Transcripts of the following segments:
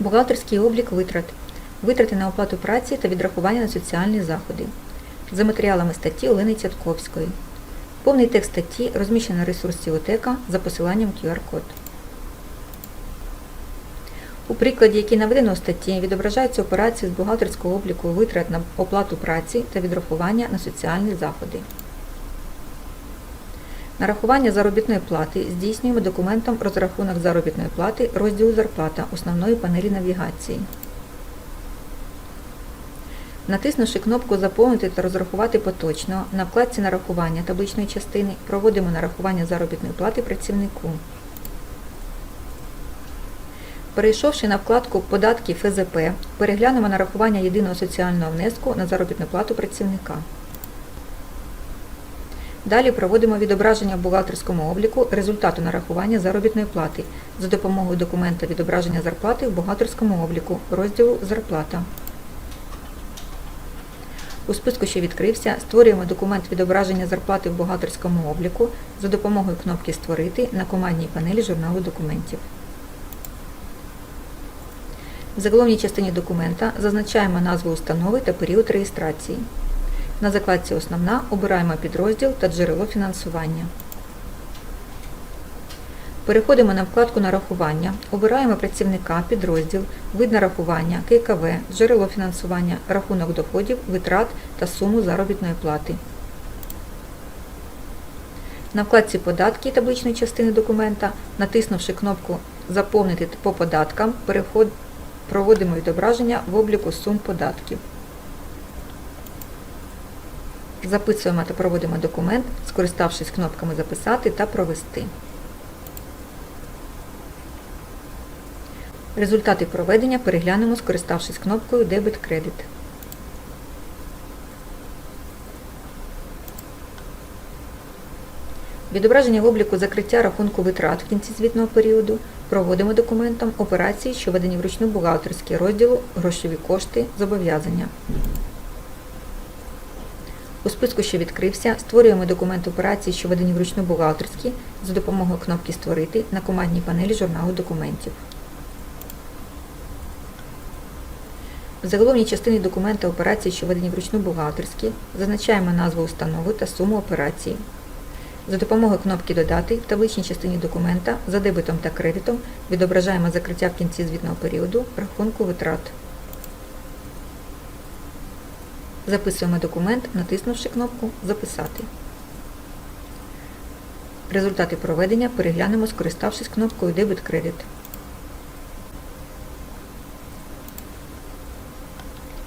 Бухгалтерський облік витрат. Витрати на оплату праці та відрахування на соціальні заходи. За матеріалами статті Олени Цятковської. Повний текст статті розміщено на ресурсі ОТЕКа за посиланням QR-код. У прикладі, який наведено у статті, відображаються операції з бухгалтерського обліку витрат на оплату праці та відрахування на соціальні заходи. Нарахування заробітної плати здійснюємо документом розрахунок заробітної плати розділу зарплата основної панелі навігації. Натиснувши кнопку Заповнити та розрахувати поточно, на вкладці Нарахування табличної частини проводимо нарахування заробітної плати працівнику. Перейшовши на вкладку Податки ФЗП, переглянемо нарахування єдиного соціального внеску на заробітну плату працівника. Далі проводимо відображення в бухгалтерському обліку результату нарахування заробітної плати за допомогою документа відображення зарплати в бухгалтерському обліку розділу Зарплата. У списку, що відкрився, створюємо документ відображення зарплати в бухгалтерському обліку за допомогою кнопки Створити на командній панелі журналу документів. В заголовній частині документа зазначаємо назву установи та період реєстрації. На закладці Основна обираємо підрозділ та джерело фінансування. Переходимо на вкладку Нарахування, обираємо працівника, підрозділ, вид нарахування, ККВ, джерело фінансування, рахунок доходів, витрат та суму заробітної плати. На вкладці Податки табличної частини документа, натиснувши кнопку Заповнити по податкам, переход... проводимо відображення в обліку сум податків. Записуємо та проводимо документ, скориставшись кнопками Записати та Провести. Результати проведення переглянемо, скориставшись кнопкою Дебет-кредит. Відображення в обліку закриття рахунку витрат в кінці звітного періоду проводимо документом операції, що введені вручну бухгалтерський розділу Грошові кошти зобов'язання. У списку, що відкрився, створюємо документ операції, що введені вручну бухгалтерські, за допомогою кнопки Створити на командній панелі журналу документів. В заголовній частині документа операції, що введені вручну бухгалтерські, зазначаємо назву установи та суму операції. За допомогою кнопки Додати в табличній частині документа за дебетом та кредитом відображаємо закриття в кінці звітного періоду рахунку витрат. Записуємо документ, натиснувши кнопку Записати. Результати проведення переглянемо, скориставшись кнопкою Дебет-кредит.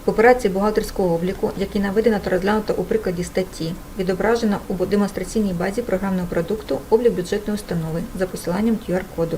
В операції бухгалтерського обліку, який наведено та розглянуто у прикладі статті, відображено у демонстраційній базі програмного продукту облік бюджетної установи за посиланням QR-коду.